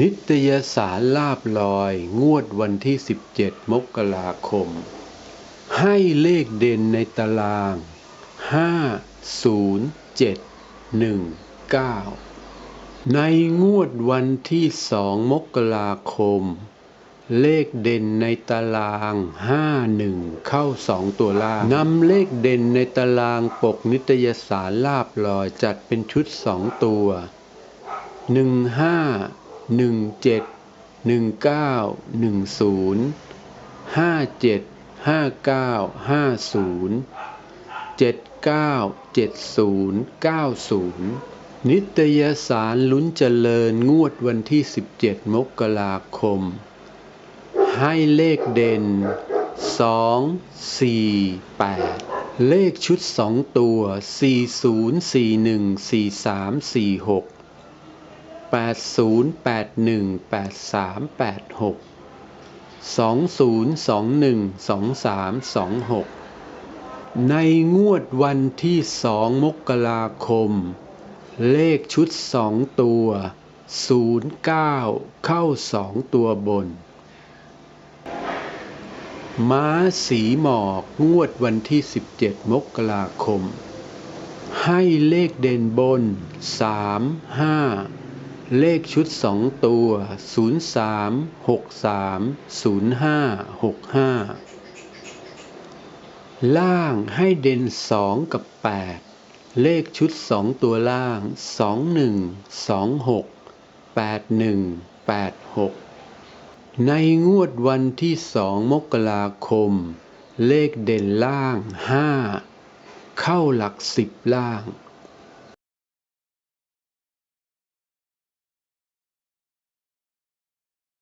นิตยสารลาบลอย งวดวันที่ 17 มกราคม ให้เลขเด่นในตาราง 5 0 7 1 9 ในงวดวันที่2มกราคม เลขเด่นในตาราง 51 เข้า 2 ตัวล่างนำเลขเด่นในตารางปกนิตยสารลาบลอยจัดเป็นชุด 2 ตัว 15 หนึ่งเจ็ดหนึ่งเก้าหนึ่งศูนย์ห้าเจ็ดห้าเก้าห้าศูนย์เจ็ดเก้าเจ็ดศูนย์เก้าศูนย์นิตยสารลุ้นเจริญงวดวันที่ 17 มกราคม ให้เลขเด่น 2 4 8เลขชุด 2 ตัว 40 80 81 83 86 20 21 23 26 ในงวดวันที่2มกราคม เลขชุด2ตัว 09 เข้า2ตัวบน ม้าสีหมอกงวดวันที่ 17 มกราคม ให้เลขเด่นบน 3 5 เลขชุดสองตัว 03 63 05 65 ล่างให้เด่น 2 กับ 8 เลขชุดสองตัวล่าง 21 26 81 86 ในงวดวันที่สองมกราคม เลขเด่นล่าง 5 เข้าหลักสิบล่าง